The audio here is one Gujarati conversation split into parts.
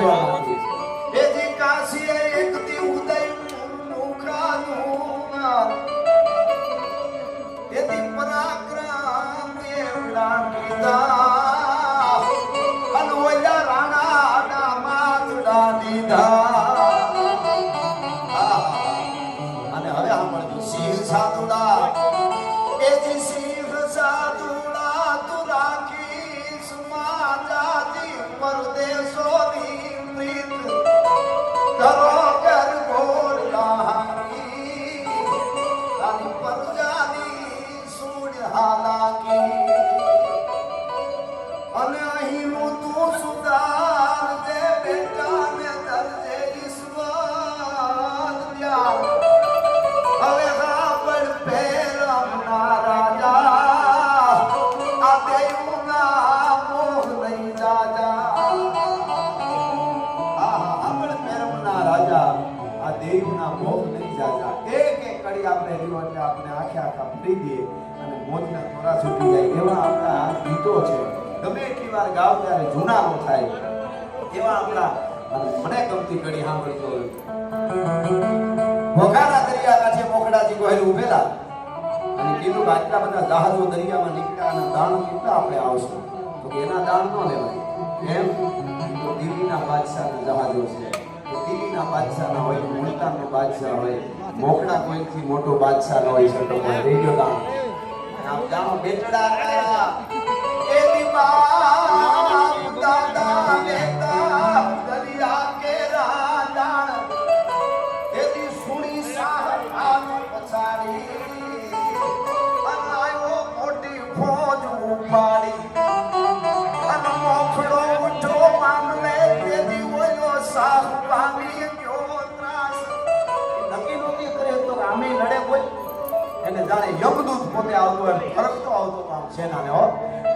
જવા માંગુ છું. એ નો થાય એવા આપણા મને ગમતી કડી સાંભળતો મોખાના દરિયા કાંઠે મોખડાથી ગોહિલ ઉભેલા અને કીધું કે આટલા બધા જહાજો દરિયામાં નીકળ્યા અને દાણ કેટલા આપણે આવશું? તો એના દાણ ન લેવાય. એમ તો દિલ્હીના બાદશાહના જહાજો છે. દિલ્હીના બાદશાહના હોય, મુલતાનનો બાદશાહ હોય, મોખડા કોઈથી મોટો બાદશાહ ન હોય પણ રેડિયો દાણ. આપ જાણો બેટડા એ દીવા પોતે આવતો એમ ફરકતો આવતો આમ સેનાને હો?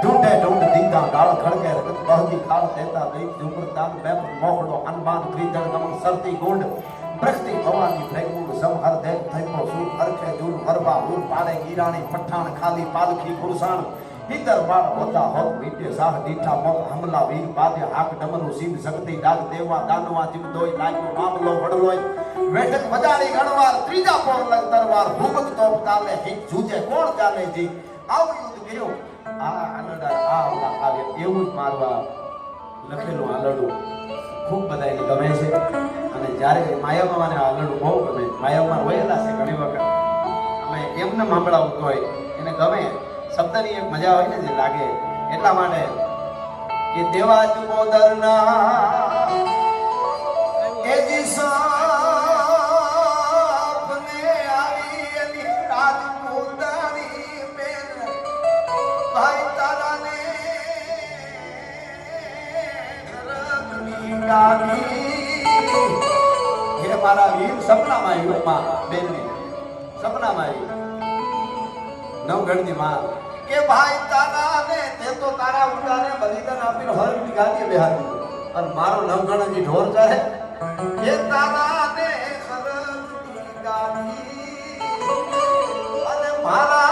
ઢૂંઢે ઢૂંઢ દીધા, ગાળ ખડકે રગત બહતી ખાળ દેતા દઈ ઝુમર દાન બેપ મોખડો અનબાન ક્રીજળ ગમન સરતી ગુંડ પ્રગતિ ભવાની ભેગુડ સંહર હર દે થઈકો સુર, હરખે દૂર હરવા હુર પાડે ગીરાણી પઠાણ, ખાલી પાલખી ગુરસાણ. ઈતર બાળ હોતા હોત મીટે સાહ દીઠા મોત હમલા વીર બાદે હાક ડમરું સિંહ શક્તિ ડાક દેવા દાનવા જીવ દોય લાગ્યો મામલો વડલોય. વેઠક વજાડી ગણવાર, ત્રીજા પોર લગ તરવાર, ભૂમક તોપ તાલે હિત જૂજે કોણ ચાલે જી? આવું યુદ્ધ કર્યું. આ આનંદા આ ઓલા આવે એવું જ મારવા લખેલું આલડું ખૂબ બધાને ગમે છે. અને જ્યારે માયામાને આલડું બહુ ગમે. માયામાં વયેલા છે ઘણી વખત. અમે એમને સાંભળાવતો હોય, એને ગમે. શબ્દની એક મજા હોય ને જે લાગે. એટલા માટે કે દેવા ચુમોદરના એ જી ગાડી હે મારા વીર, સપનામાં આવ્યો માં બેનની. સપનામાં આવી નવગણની માં મારો નવગણ ઢોર ચાલે એ તારા ને અને મારા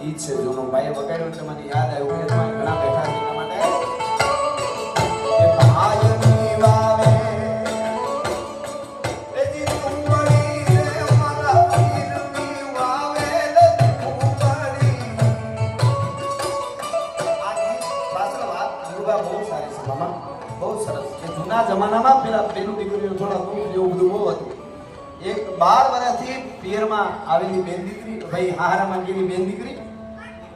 ગીત છે, જૂનો ભાઈ વગાડ્યું એટલે મને યાદ આવ્યું કે ઘણા બેઠા છે એટલા માટે. બહુ બહુ જમાનામાં પેલા પેલું દીકરીઓ થોડા દુઃખ જેવું બધું બહુ હતું. એક બાર આવેલી બેન દીકરી ભાઈ, હારામાં ગયેલી બેન દીકરી.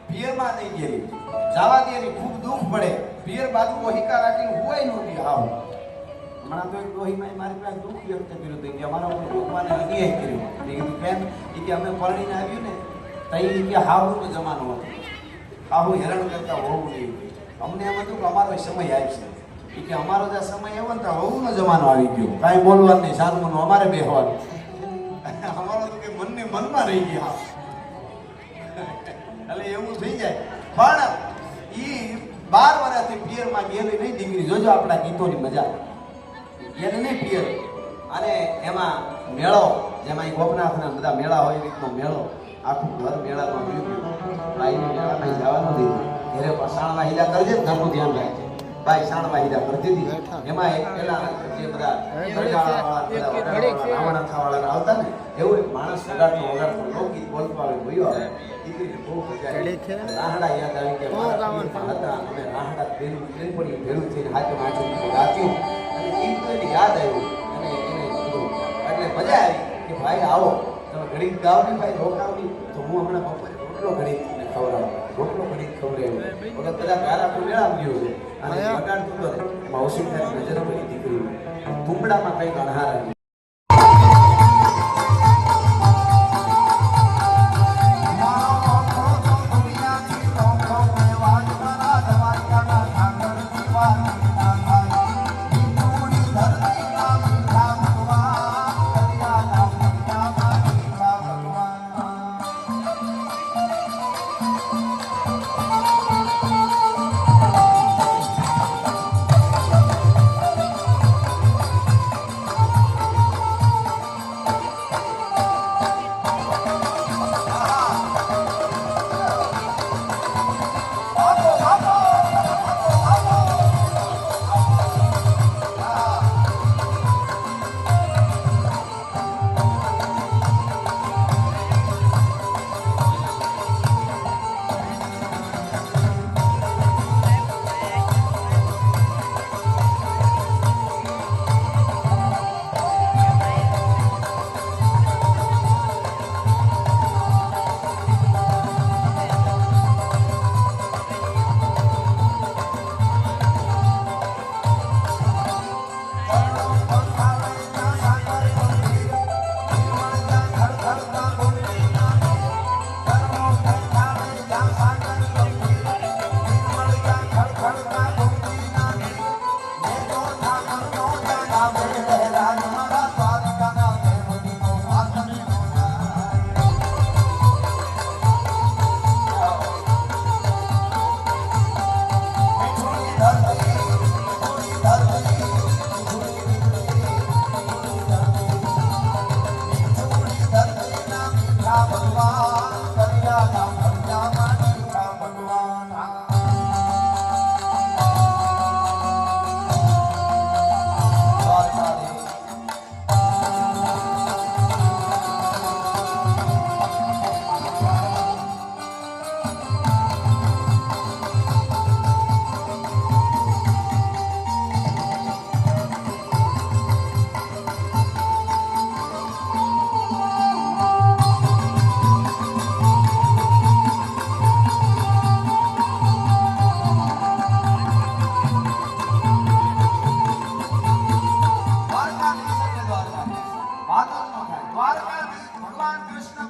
પિયરમાં નહીં ગયેલી જવા દે એની ખૂબ દુઃખ પડે. પિયર બાજુ ઓહિકા રાખીને હોય નહોતી હાવ. હમણાં તો એક ડોહીમાં મારી પાસે દુઃખ વ્યક્ત કર્યું હતું કે અમારા ઉપર ભગવાને અન્યાય કર્યો. મેં કીધું, કેમ? એ કે અમે પરણીને આવ્યું ને તઈ કે હાહુનો જમાનો હતો. હાહુ હેરાન કરતા હોવું નહીં અમને એમ હતું કે અમારો સમય આવશે એ કે અમારો જે સમય આવ્યો ને, તો હોવુંનો જમાનો આવી ગયો. કાંઈ બોલવાનું નહીં સારું અમારે બેહવાનું. અમારો તો કે મનને મનમાં રહી ગયા એટલે એવું થઈ જાય. પણ ઈ બાર વર્ષથી પિયરમાં ગયેલી નહીં દીકરી. જોજો આપણા ગીતોની મજા. ગયેલી નહીં પિયર. અને એમાં મેળો જેમાં ગોપનાથના બધા મેળા હોય રીતનો મેળો. આખું ઘર મેળામાં ભર્યું ભાઈને મેળામાં જવાનું દીધું. ઘરે સાણવા હીરા કરજે ઘરનું ધ્યાન રાખજે. ભાઈ સાણવા હીરા કરતી હતી એમાં એક પેલા જે બધા આવતા ને એવું એક માણસ વગાડતો વગાડતો લોકગીત બોલતો આવે ગયો આવે. આવી કે ભાઈ આવો. તમે ઘડી ગાવ ને ભાઈ રોકાવની તો હું હમણાં બપોરે રોટલો ઘડી તમને ખવડાવું. રોટલો ખવડાવ્યો વખત બધા ગારા તો મેળામ ગયો છે. અને તો ને, નજર પડી દીકરી તુંબડામાં કંઈક અણહાર આવી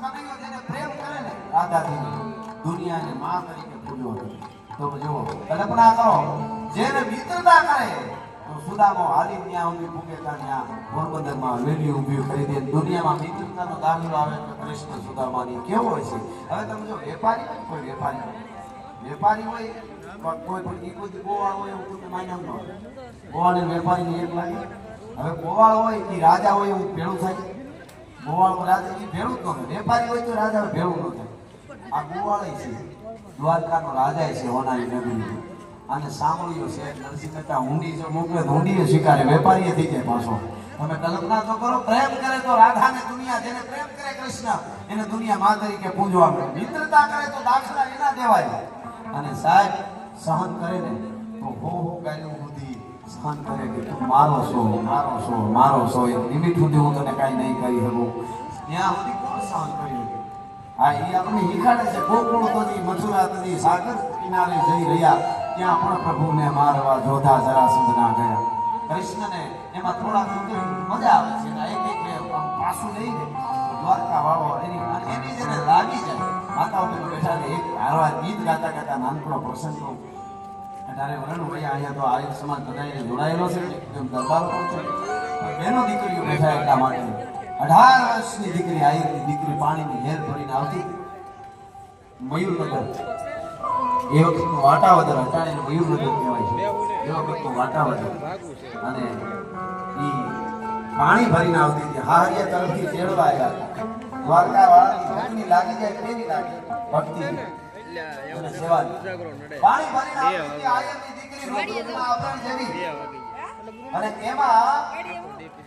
કનૈયો દુનિયાને માં તરીકે પૂજો કરે. તો જુઓ, કલ્પના કરો, જેને મિત્રતા કરે, તો સુદામો ત્યાં ઊભી પૂગે ત્યાં પોરબંદરમાં વેલી ઊભી કરી દે. દુનિયામાં મિત્રતાનો દાખલો આવે તો કૃષ્ણ સુદામાની કેવો હોય છે? હવે તમે જો, વેપારી હોય કોઈ વેપારી. વેપારી હોય કોઈ પણ ઈ કોઈ ગોવાળ હોય, એવું કોઈ માન્યમ ન હોય. હવે ગોવાળ હોય એ રાજા હોય, એવું ભેળું થાય. ગોવાળ રાજા ભેળું જ વેપારી હોય તો રાજા ભેળું ન આ ગોવાળી છે. દ્વારકાનો રાજા છે હોનારી નગરી. અને સાંભળ્યું છે, નરસિંહ મહેતા ઊંડી જો મોકલે તો હુંડીએ સ્વીકારે વેપારીએ થઈ પાછો. તમે કલ્પના તો કરો, પ્રેમ કરે તો રાધાને દુનિયા જેને પ્રેમ કરે કૃષ્ણ, એને દુનિયા માં તરીકે પૂજવા મળે મિત્રતા કરે તો દાખલા એના દેવાય. અને સાહેબ, સહન કરે ને તો હો હો ગાયું બુદ્ધિ કરે. કે તું મારો છો મારો છો મારો છો એ લિમિટ સુધી હું તને કાંઈ નહીં કરી શકું. ત્યાં સુધી કોણ સહન કરી હા, એ આપણે હિખાડે છે. ગોકુળ તથી મથુરા તથી સાગર કિનારે જઈ રહ્યા. ત્યાં પણ પ્રભુને મારવા જોધા જરા ના ગયા. કૃષ્ણને એમાં થોડા મજા આવે છે. એક એક પાછું લઈને દ્વારકા વાળો એની એની જેને લાગી જાય. માતાઓ બેઠા એક હારવા ગીત ગાતા ગાતા નાનકડો પ્રસંગ અઢારે વરણ ભાઈ અહીંયા તો આર્ય સમાજ જોડાયેલો છે. એમ દરબાર છે. બેનો દીકરીઓ એટલા માટે. અઢાર વર્ષની દીકરી આયુની દીકરી પાણીની હેર ભરીને આવતી. મયુરનગર. એ વખતનું વાટાવદર હટાણીને મયુરનગર કહેવાય છે. એ વખતનું વાટાવદર. અને ઈ પાણી ભરીને આવતી હતી. હારિયા તરફથી તેડવા આવ્યા હતા. દ્વારકા વાળાની લાગી જાય કેવી લાગે. ભક્તિ. અને સેવાની પાણી ભરીને હતી આયરની દીકરી રૂપરૂપમાં આવતાની જેવી. અને એમાં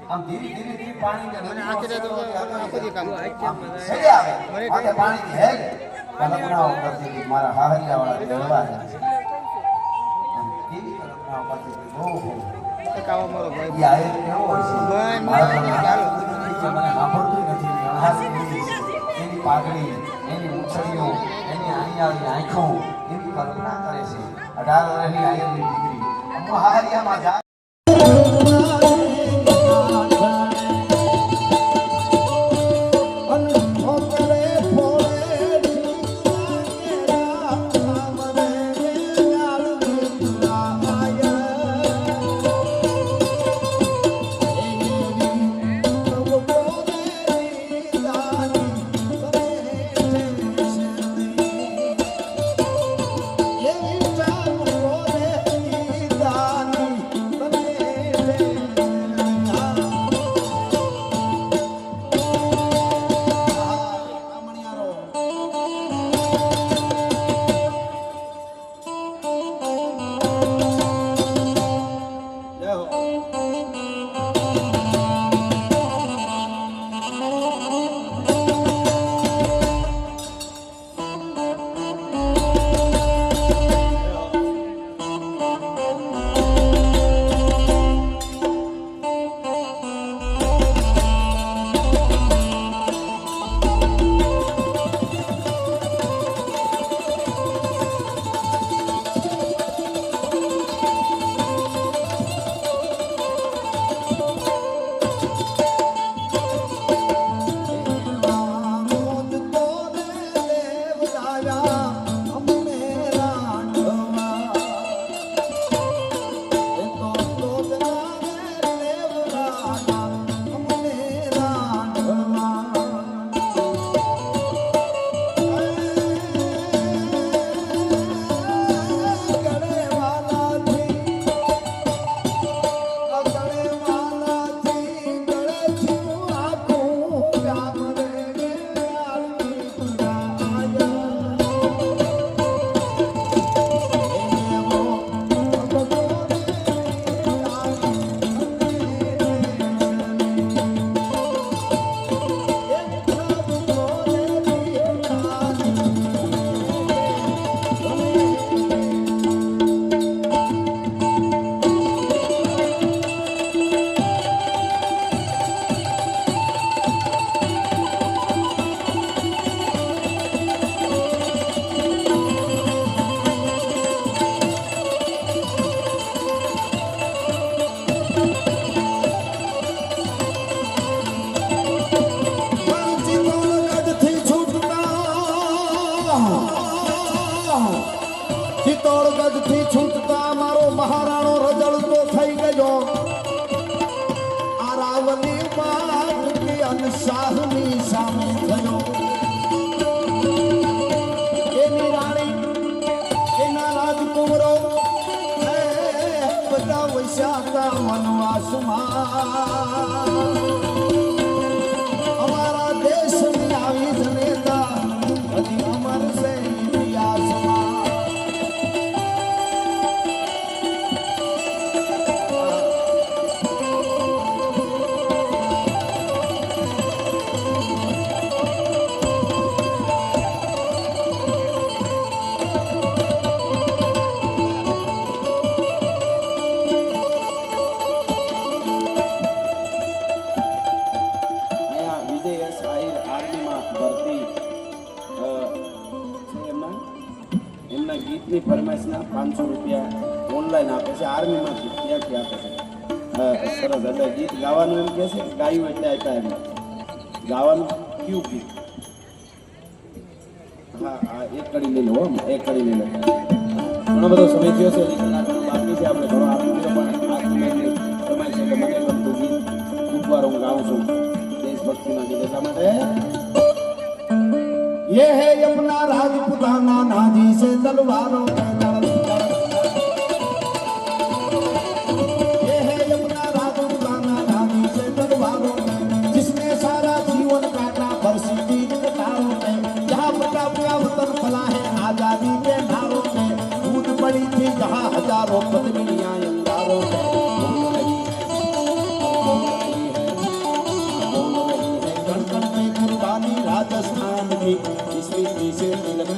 આમ ધીરે ધીરે ધીરે પાણી કે નદીનો સેડો કામ સેડે આવે. માથે પાણીની હેલ કલ્પનાઓ કરતી મારા હાહરિયા વાળા દેવા આમ કેવી કલ્પનાઓ કરતી હતી ઓહો ઈ આયર કેવો હોય છે? મારા તો મને સાંભળતું નથી એની પાઘડી આણીયાળી આંખો. એવી કલ્પના કરે છે. અઢાર વર્ષની આયરની દીકરી. અમો રાવલી માગની અનસાહની સામે એની રાણી એના રાજકુંવરો બધા વૈશાખા વનવાસમાં પાંચસો રૂપિયા ઓનલાઈન આપે છે, આર્મીમાંથી ત્યાંથી આપે છે. સરસ, એટલે ગીત ગાવાનું એમ કહે છે, ગાયું એટલે આપ્યા એમ. ગાવાનું કયું ગીત? હા હા, એક કડી લઈ લો એક કડી લઈ લો. ઘણો બધો સમય થયો છે બાકી છે, આપણે ઘણો આપી દીધો પણ આ સમય સમય છે કે મને ગમતું ગીત, ખૂબ વાર હું ગાઉં છું. દેશભક્તિના ગીત એટલા માટે. ये है अपना राजपुताना नाजी से तलवारों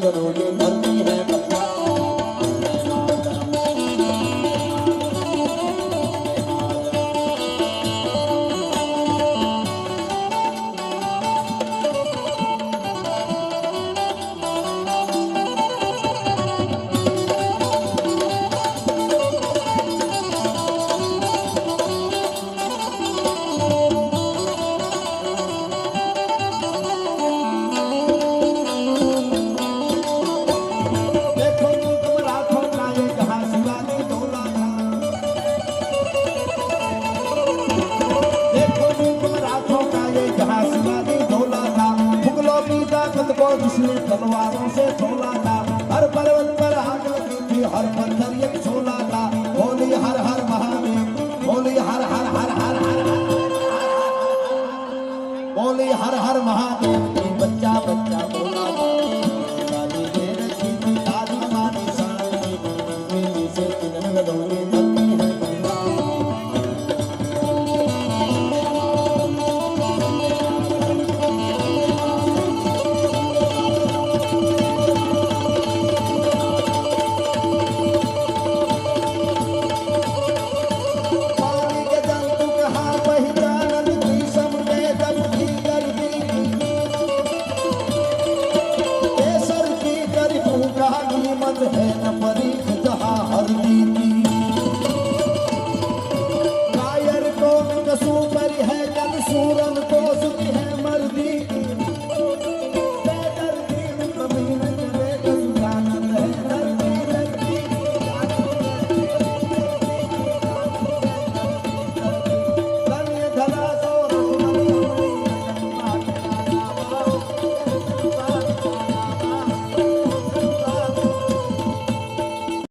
ಬಂದನು ನನ್ನ